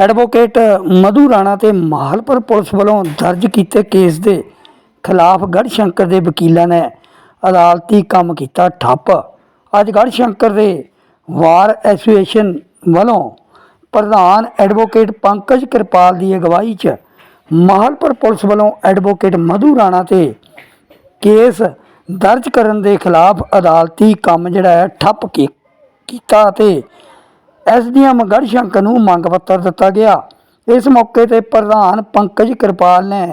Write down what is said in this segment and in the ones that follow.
Advocate Madhu Rana ਤੇ Mahilpur police ਵੱਲੋਂ ਦਰਜ ਕੀਤੇ ਕੇਸ ਦੇ ਖਿਲਾਫ ਗੜਸ਼ੰਕਰ ਦੇ ਵਕੀਲਾਂ ਨੇ ਅਦਾਲਤੀ ਕੰਮ ਕੀਤਾ ਠੱਪ। ਅੱਜ ਗੜ੍ਹਸ਼ੰਕਰ ਦੇ ਵਾਰ ਐਸੋਸੀਏਸ਼ਨ ਵੱਲੋਂ ਪ੍ਰਧਾਨ ਐਡਵੋਕੇਟ ਪੰਕਜ ਕਿਰਪਾਲ ਦੀ ਅਗਵਾਈ 'ਚ ਮਾਹਲਪੁਰ ਪੁਲਿਸ ਵੱਲੋਂ ਐਡਵੋਕੇਟ ਮਧੂ ਰਾਣਾ ਤੇ ਕੇਸ ਦਰਜ ਕਰਨ ਦੇ ਖਿਲਾਫ ਅਦਾਲਤੀ ਕੰਮ ਜਿਹੜਾ ਹੈ ਠੱਪ ਕੀ- ਕੀਤਾ ਤੇ ਐਸਡੀਐਮ ਗੜ੍ਹਸ਼ੰਕਰ ਨੂੰ ਮੰਗ ਪੱਤਰ ਦਿੱਤਾ ਗਿਆ। ਇਸ ਮੌਕੇ ਤੇ ਪ੍ਰਧਾਨ ਪੰਕਜ ਕਿਰਪਾਲ ਨੇ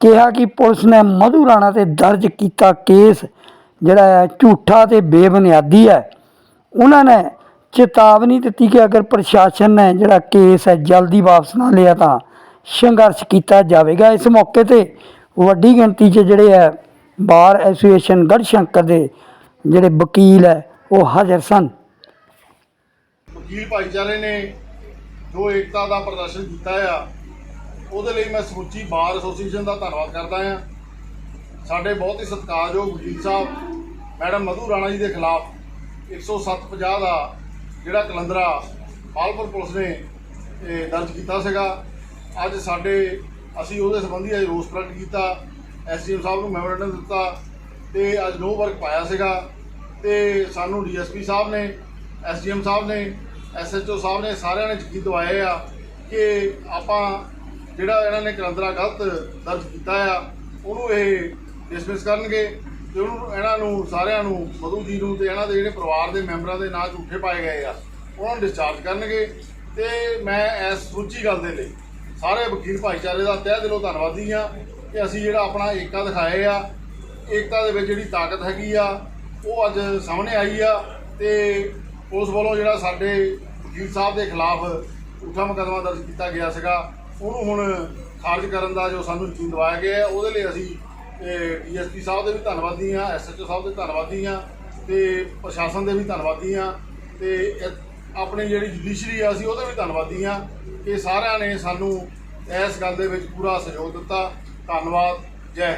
ਕਿਹਾ ਕਿ ਪੁਲਿਸ ਨੇ ਮਧੂ ਰਾਣਾ ਤੇ ਦਰਜ ਕੀਤਾ ਕੇਸ, ਜਿਹੜਾ ਹੈ ਝੂਠਾ ਤੇ ਬੇਬੁਨਿਆਦੀ ਹੈ। ਉਹਨਾਂ ਨੇ ਚੇਤਾਵਨੀ ਦਿੱਤੀ ਕਿ ਅਗਰ ਪ੍ਰਸ਼ਾਸਨ ਨੇ ਜਿਹੜਾ ਕੇਸ ਹੈ ਜਲਦੀ ਵਾਪਸ ਨਾ ਲਿਆ ਤਾਂ ਸੰਘਰਸ਼ ਕੀਤਾ ਜਾਵੇਗਾ। ਇਸ ਮੌਕੇ ਤੇ ਵੱਡੀ ਗਿਣਤੀ 'ਚ ਜਿਹੜੇ ਹੈ ਬਾਰ ਐਸੋਸੀਏਸ਼ਨ ਗੜ੍ਹਸ਼ੰਕਰ ਦੇ ਜਿਹੜੇ ਵਕੀਲ ਹੈ, ਉਹ ਹਾਜ਼ਰ ਸਨ। ਵਕੀਲ ਭਾਈਚਾਰੇ ਨੇ ਜੋ ਏਕਤਾ ਦਾ ਪ੍ਰਦਰਸ਼ਨ ਕੀਤਾ ਆ, ਉਹਦੇ ਲਈ ਮੈਂ ਸਮੁੱਚੀ ਬਾਰ ਐਸੋਸੀਏਸ਼ਨ ਦਾ ਧੰਨਵਾਦ ਕਰਦਾ ਆ। ਸਾਡੇ ਬਹੁਤ ਹੀ ਸਤਿਕਾਰਯੋਗ ਵਕੀਲ ਸਾਹਿਬ, ਮੈਡਮ ਮਧੂ ਰਾਣਾ ਜੀ ਦੇ ਖਿਲਾਫ 10750 ਦਾ ਜਿਹੜਾ ਕਲੰਦਰਾ ਮਾਲਪੁਰ ਪੁਲਿਸ ਨੇ ਦਰਜ ਕੀਤਾ ਸੀਗਾ। ਅੱਜ ਸਾਡੇ, ਅਸੀਂ ਉਹਦੇ ਸੰਬੰਧੀ ਅੱਜ ਰੋਸ ਪ੍ਰਗਟ ਕੀਤਾ, ਐਸਡੀਐਮ ਸਾਹਿਬ ਨੂੰ ਮੈਮੋਰੈਂਡਮ ਦਿੱਤਾ ਤੇ ਅੱਜ ਨੋ ਵਰਕ ਪਾਇਆ ਸੀਗਾ। ਤੇ ਸਾਨੂੰ ਡੀਐਸਪੀ ਸਾਹਿਬ ਨੇ, ਐਸਡੀਐਮ ਸਾਹਿਬ ਨੇ ਐਸਐਚਓ ਸਾਹਿਬ ਨੇ ਸਾਰਿਆਂ ਨੇ ਯਕੀਨ ਦਵਾਏ ਆ ਕਿ ਆਪਾਂ ਜਿਹੜਾ ਇਹਨਾਂ ਨੇ ਕਲੰਦਰਾ ਗਲਤ ਦਰਜ ਕੀਤਾ ਆ, ਉਹਨੂੰ ਇਹ ਡਿਸਮਿਸ ਕਰਨਗੇ ਤੇ ਉਹਨੂੰ ਇਹਨਾਂ ਨੂੰ, ਸਾਰਿਆਂ ਨੂੰ, ਮਧੂ ਜੀ ਨੂੰ ਤੇ ਇਹਨਾਂ ਦੇ ਜਿਹੜੇ ਪਰਿਵਾਰ ਦੇ ਮੈਂਬਰਾਂ ਦੇ ਨਾਂ ਝੂਠੇ ਪਾਏ ਗਏ ਆ, ਉਹਨਾਂ ਨੂੰ ਡਿਸਚਾਰਜ ਕਰਨਗੇ ਤੇ ਮੈਂ ਇਸ ਸੂਚੀ ਗੱਲ ਦੇ ਲਈ ਸਾਰੇ ਵਕੀਲ ਭਾਈਚਾਰੇ ਦਾ ਤਹਿ ਦਿਲੋਂ ਧੰਨਵਾਦੀ ਆ ਕਿ ਅਸੀਂ ਜਿਹੜਾ ਆਪਣਾ ਏਕਾ ਦਿਖਾਏ ਆ, ਏਕਤਾ ਦੇ ਵਿੱਚ ਜਿਹੜੀ ਤਾਕਤ ਹੈਗੀ ਆ, ਉਹ ਅੱਜ ਸਾਹਮਣੇ ਆਈ ਆ ਤੇ ਉਸ ਵੱਲੋਂ ਜਿਹੜਾ ਸਾਡੇ ਵਕੀਲ ਸਾਹਿਬ ਦੇ ਖਿਲਾਫ ਝੂਠਾ ਮੁਕੱਦਮਾ ਦਰਜ ਕੀਤਾ ਗਿਆ ਸੀਗਾ, ਉਹਨੂੰ ਹੁਣ ਖਾਰਜ ਕਰਨ ਦਾ ਜੋ ਸਾਨੂੰ ਯਕੀਨ ਦਿਵਾਇਆ ਗਿਆ ਹੈ, ਉਹਦੇ ਲਈ ਅਸੀਂ ਡੀਐਸਪੀ ਸਾਹਿਬ ਦੇ ਵੀ ਧੰਨਵਾਦੀ ਆ ਐਸਐਚਓ ਸਾਹਿਬ ਦੇ ਧੰਨਵਾਦੀ ਆ ਤੇ ਪ੍ਰਸ਼ਾਸਨ ਦੇ ਵੀ ਧੰਨਵਾਦੀ ਆ ਤੇ ਆਪਣੀ ਜਿਹੜੀ ਜੁਡੀਸ਼ਰੀ ਆ ਅਸੀਂ ਉਹਦੇ ਵੀ ਧੰਨਵਾਦੀ ਆ ਕਿ ਸਾਰਿਆਂ ਨੇ ਸਾਨੂੰ ਇਸ ਗੱਲ ਦੇ ਵਿੱਚ ਪੂਰਾ ਸਹਿਯੋਗ ਦਿੱਤਾ। ਧੰਨਵਾਦ, ਜੈ